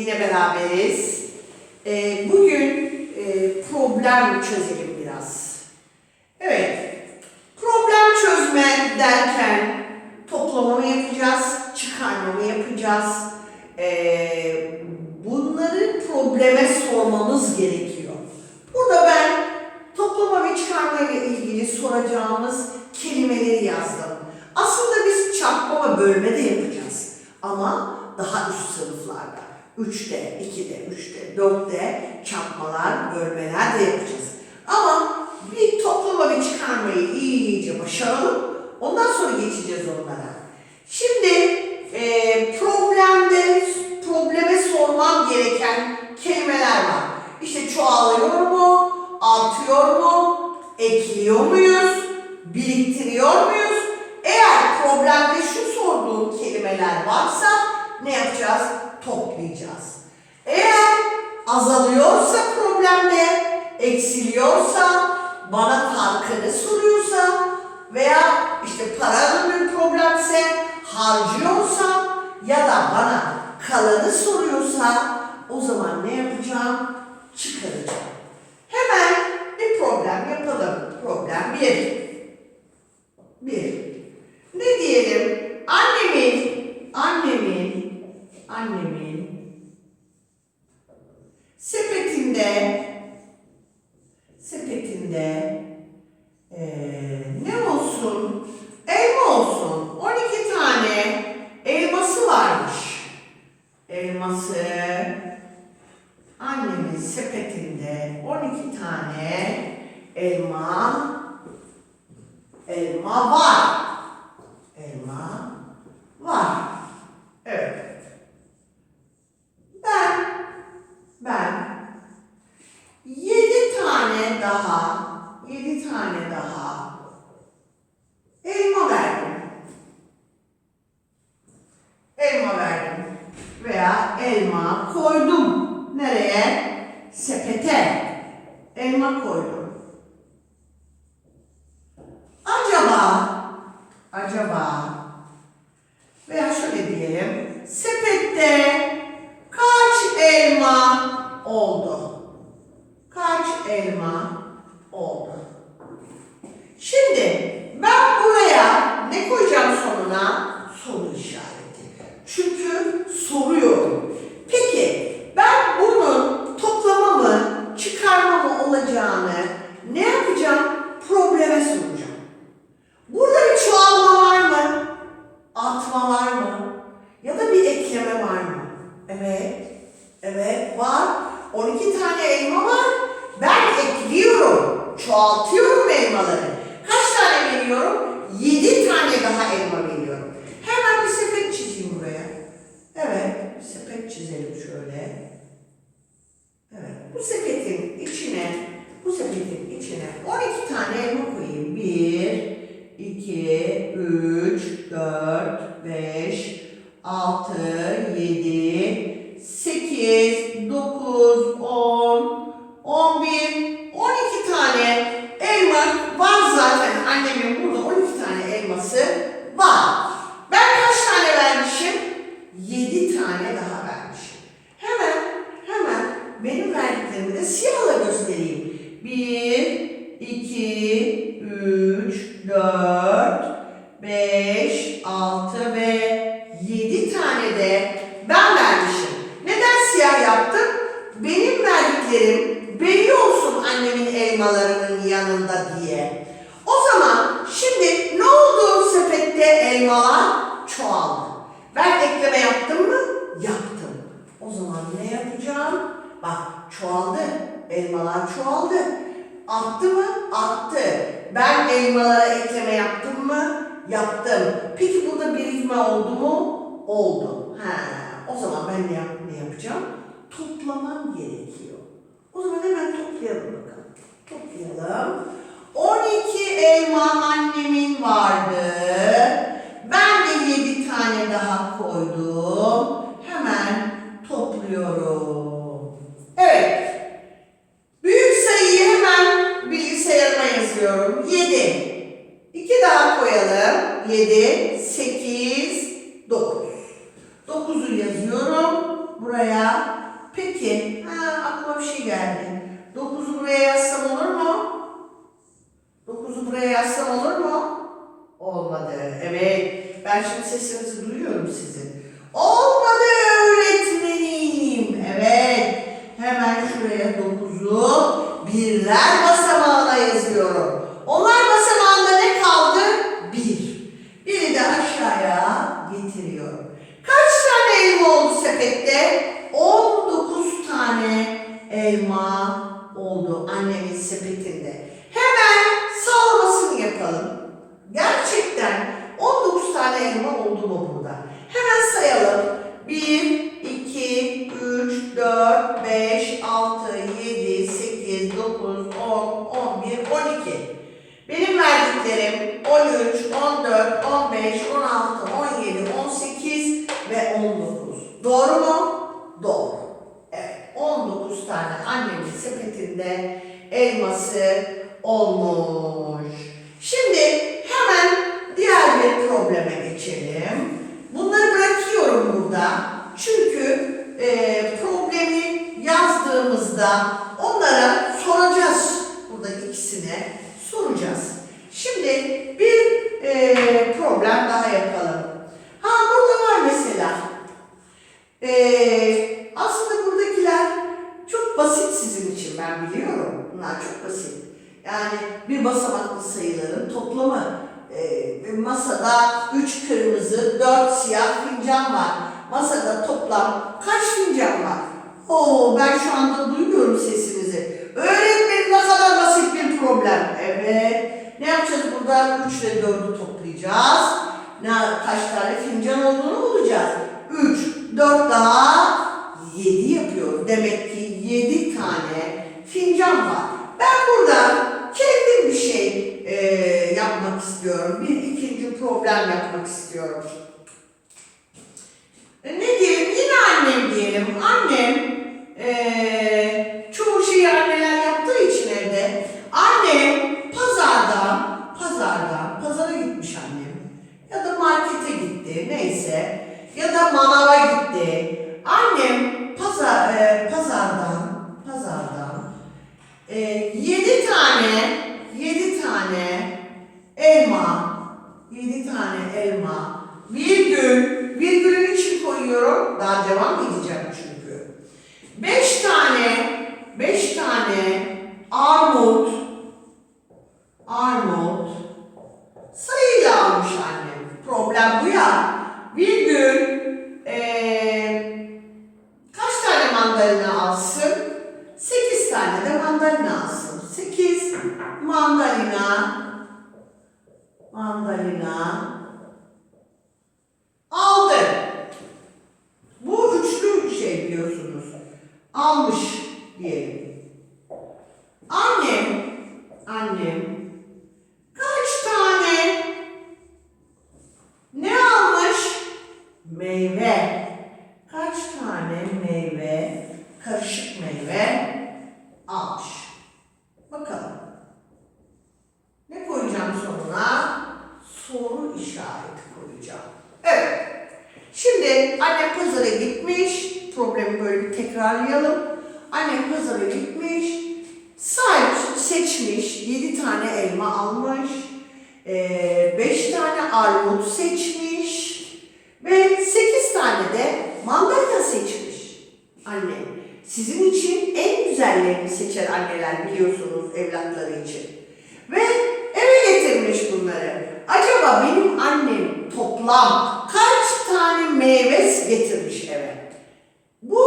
yine beraberiz. Ee, bugün e, problem çözelim biraz. Evet, problem çözme derken toplama mı yapacağız, çıkarma mı yapacağız? Ee, bunları probleme sormamız gerekiyor. Burada ben toplama ve çıkarma ile ilgili soracağımız kelimeleri yazdım. Aslında biz çarpma ve bölme de yapacağız. Ama daha üst sınıflarda. 3'te, 2'de, 3'te, 4'te çarpmalar, bölmeler de yapacağız. Ama bir toplama ve çıkarmayı iyice başaralım. Ondan sonra geçeceğiz onlara. Şimdi e, problemde, probleme sormam gereken kelimeler var. İşte çoğalıyor mu, artıyor mu, ekliyor muyuz, biriktiriyor muyuz? Eğer problemde şu sorduğum kelimeler varsa ne yapacağız? Toplayacağız. Eğer azalıyorsa problemde, eksiliyorsa, bana farkını soruyorsa veya işte paranın bir problemse, harcıyorsa ya da bana kalanı soruyorsa o zaman ne yapacağım? Çıkaracağım. Hemen bir problem yapalım. Problem bir. Bir. Ne diyelim? Annemin, annemin, annemin sepetinde, sepetinde eee, ne olsun? Elma olsun. 12 tane elması varmış. Elması annemin sepetinde 12 tane elma elma var. Elma var. Evet. Ben ben yedi tane daha yedi tane daha elma verdim. Elma verdim veya elma koydum. Nereye? Sepete. Elma koydum. Acaba, acaba veya şöyle diyelim. Sepette kaç elma oldu? Kaç elma oldu? Şimdi ben buraya ne koyacağım sonuna? Soru işareti. Çünkü soruyorum. Peki ben bunun toplama mı, çıkarma mı olacağını ne yapacağım? Probleme soracağım. Burada bir çoğalma var mı? Artma var mı? Ya da bir ekleme var mı? Evet. Evet var. 12 tane elma var. Ben ekliyorum. Çoğaltıyorum elmaları. Kaç tane veriyorum? 7 tane daha elma veriyorum. Hemen bir sepet çizeyim buraya. Evet. Bir sepet çizelim şöyle. Evet. Bu sepetin içine bu sepetin içine 12 tane elma koyayım. 1 2 3 4 5 6 7 8 9 10 11 12 tane elma var zaten annemin burada 12 tane elması var. Ben kaç tane vermişim? 7 tane daha vermişim. Hemen hemen benim verdiklerimi de siyahla göstereyim. 1 2 3 4 5 6 ve 7 tane de ben vermişim. Neden siyah yaptım? Benim verdiklerim belli olsun annemin elmalarının yanında diye. O zaman şimdi ne oldu sepette elmalar? Çoğaldı. Ben ekleme yaptım mı? Yaptım. O zaman ne yapacağım? Bak çoğaldı. Elmalar çoğaldı. Arttı mı? Arttı. Ben elmalara ekleme yaptım mı? Yaptım. Peki burada birikme oldu mu? Oldu. Ha, o zaman ben ne, yap ne yapacağım? Toplamam gerekiyor. O zaman hemen toplayalım bakalım. Toplayalım. 12 elma annemin vardı. Ben de 7 tane daha koydum. Hemen topluyorum. Evet. Büyük sayıyı hemen bilgisayarıma yazıyorum. 7. 2 daha koyalım. 7, yazıyorum. buraya. Peki, ha, aklıma bir şey geldi. 9'u buraya yazsam olur mu? 9'u buraya yazsam olur mu? Olmadı. Evet. Ben şimdi sesinizi duyuyorum sizin. Olmadı öğretmenim. Evet. Hemen şuraya 9'u birler basamağına yazıyorum. Onlar basamağında ne kaldı? 1. Biri de aşağıya getiriyorum. Kaç tane elma oldu sepette? 19 tane elma oldu annemin sepetinde. Hemen sağlamasını yapalım. Gerçekten 19 tane elma oldu mu burada? Hemen sayalım. 1, 2, 3, 4, 5, 6, 7, 8, 9, 10, 11, 12. Benim verdiklerim 13, 14, 15, 16, 17, 18 ve 19. Doğru mu? Doğru. Evet, 19 tane annemin sepetinde elması olmuş. Şimdi hemen diğer bir probleme geçelim. Bunları bırakıyorum burada. Çünkü e, problemi yazdığımızda onlara soracağız. Burada ikisine soracağız. Şimdi bir e, problem daha yapalım. Ha burada var mesela. E, aslında buradakiler çok basit sizin için ben biliyorum. Bunlar çok basit. Yani bir basamaklı sayıların toplamı. E, masada üç kırmızı, dört siyah fincan var. Masada toplam kaç fincan var? Oo ben şu anda duyuyorum sesinizi. Öğretmenim ne kadar basit bir problem. Evet. Ne yapacağız burada? 3 ile 4'ü toplayacağız. Ne, kaç tane fincan olduğunu bulacağız. 3, 4 daha 7 yapıyor. Demek ki 7 tane fincan var. Ben burada kendim bir şey e, yapmak istiyorum. Bir ikinci problem yapmak istiyorum. E, Ne diyelim? Yine annem diyelim. Annem eee çoğu şeyi anneler yaptığı için evde. Annem pazardan, pazardan, pazara gitmiş annem. Ya da markete gitti, neyse. Ya da manava gitti. Annem pazar, eee, pazardan, pazardan eee yedi tane, yedi tane elma, yedi tane elma, virgül, virgülün için koyuyorum. Daha devam edeceğim çünkü. Beş tane, beş tane armut, armut sayıyla almış annem. Problem bu ya. Virgül, eee, kaç tane mandalina alsın? Sekiz tane de mandalina alsın. Sekiz mandalina, mandalina aldı. Bu üçlü şey biliyorsunuz. Almış diyelim. Annem, annem kaç tane ne almış? Meyve. Kaç tane meyve, karışık meyve almış? Bakalım. Ne koyacağım sonuna? Soru işareti koyacağım. Evet. Şimdi annem pazara gitmiş. Problemi böyle bir tekrarlayalım. Annem pazara gitmiş. Sahip seçmiş. 7 tane elma almış. 5 tane armut seçmiş. Ve 8 tane de mandalina seçmiş. Annem. Sizin için en güzellerini seçer anneler biliyorsunuz evlatları için. Ve eve getirmiş bunları. Acaba benim annem toplam kaç tane meyve getirmiş eve? Bu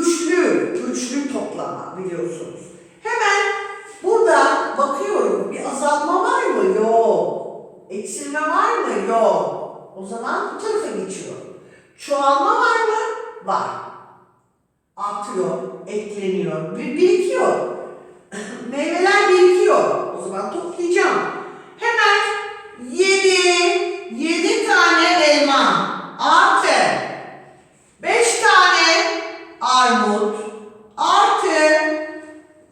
üçlü, üçlü toplama biliyorsunuz. Hemen burada bakıyorum bir azalma var mı? Yok. Eksilme var. O zaman bu tarafa geçiyorum. Çoğalma var mı? Var. Artıyor, ekleniyor, bir birikiyor. Meyveler birikiyor. O zaman toplayacağım. Hemen yedi, yedi tane elma artı beş tane armut artı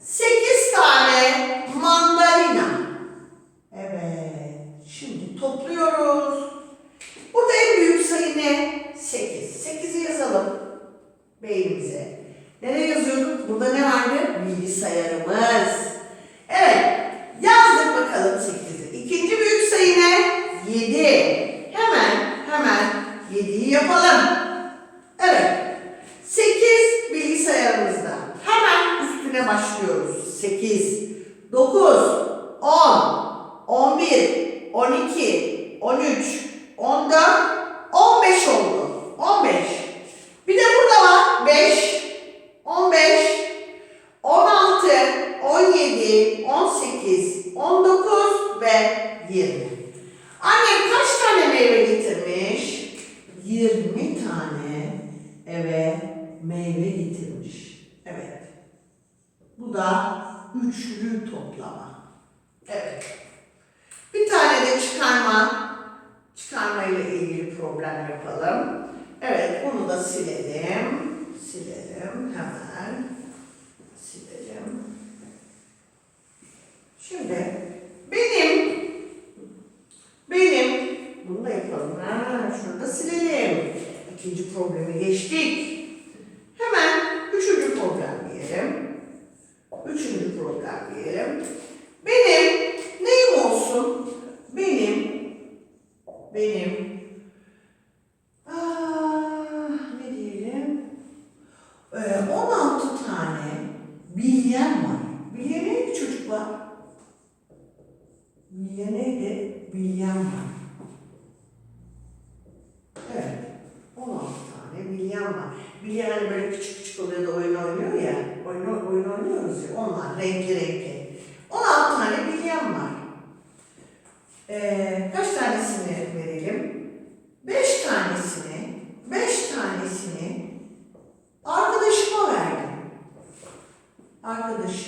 sekiz tane mandalina. Evet. Şimdi topluyoruz. Burada en büyük sayı ne? Sekiz. Sekizi yazalım. beynimize. Nereye yazıyorduk? Burada ne vardı? Bilgisayarımız. Evet. Yazdık bakalım 8'i. İkinci büyük sayı ne? 7. Hemen hemen 7'yi yapalım. Evet. 8 bilgisayarımızda. Hemen üstüne başlıyoruz. 8, 9, 10, 11, 12, 13, 14, 15 oldu. 15. Bir de burada var 5, 15, 16, 17, 18, 19 ve 20. Annem kaç tane meyve getirmiş? 20 tane eve meyve getirmiş. Evet. Bu da üçlü toplama. Evet. Bir tane de çıkarma. Çıkarma ile ilgili problem yapalım. Evet, bunu da silelim. Silelim hemen. Silelim. Şimdi benim benim bunu da yapalım. Ha, şunu da silelim. İkinci problemi geçtik. Hemen üçüncü problem diyelim. Üçüncü problem diyelim. Benim neyim olsun? Benim benim ah, ne diyelim? Ee, 16 tane bilyem var. Bilye neydi çocuklar? Bilye neydi? Bilyem var. Evet. 16 tane bilyem var. Bilye hani böyle küçük küçük oluyor da oyun oynuyor ya. Oyun, oyun oynuyoruz ya. Onlar renkli renkli. 16 tane bilyem var. Ee, kaç tanesini verelim? 5 tanesini, 5 tanesini arkadaşıma verdim.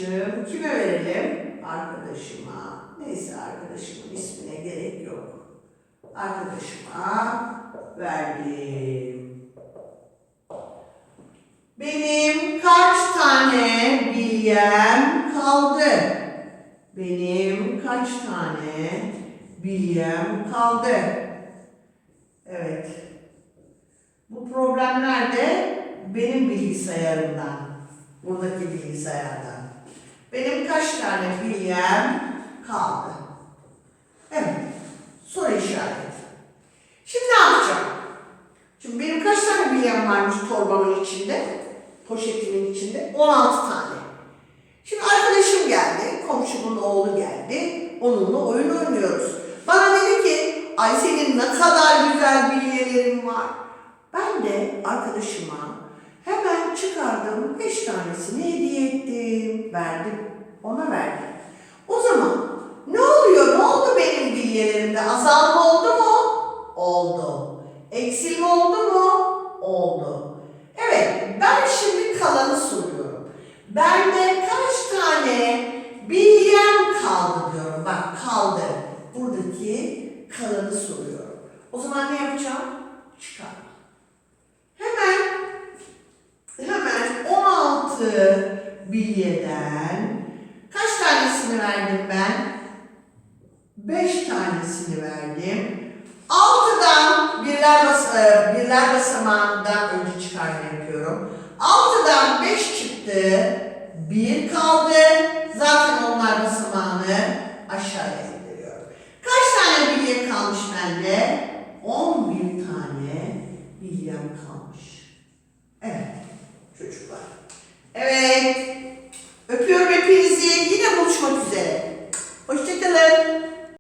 Arkadaşım, kime verelim? Arkadaşıma. Neyse arkadaşımın ismine gerek yok. Arkadaşıma verdim. Benim kaç tane bilyem kaldı? Benim kaç tane bilyem kaldı? Evet. Bu problemler de benim bilgisayarımdan. Buradaki bilgisayardan. Benim kaç tane bilyem kaldı? Evet. Soru işareti. Şimdi ne yapacağım? Şimdi benim kaç tane bilyem varmış torbamın içinde? Poşetimin içinde? 16 tane. Şimdi arkadaşım geldi, komşumun oğlu geldi. Onunla oyun oynuyoruz. Bana dedi ki, ay senin ne kadar güzel bilyelerin var. Ben de arkadaşıma hemen çıkardım, beş tanesini hediye ettim, verdim. Ona verdim. O zaman ne oluyor? Ne oldu benim bilyelerimde? Azalma oldu mu? Oldu. Eksilme oldu mu? Oldu. Evet, ben şimdi kalanı soruyorum. Bende kaç tane bilyem kaldı diyorum. Bak kaldı. Buradaki kalanı soruyorum. O zaman ne yapacağım? Çıkar. Hemen hemen 16 bilyeden kaç tanesini verdim ben? 5 tanesini verdim. 6'dan birler, bas e, birler basamağından önce çıkarma yapıyorum. 6'dan 5 çıktı. 1 kaldı. Zaten onlar basamağını aşağıya indiriyor. Kaç tane bilye kalmış bende? 11 tane bilyem kalmış. Evet çocuklar. Evet. Öpüyorum hepinizi. Yine buluşmak üzere. Hoşçakalın.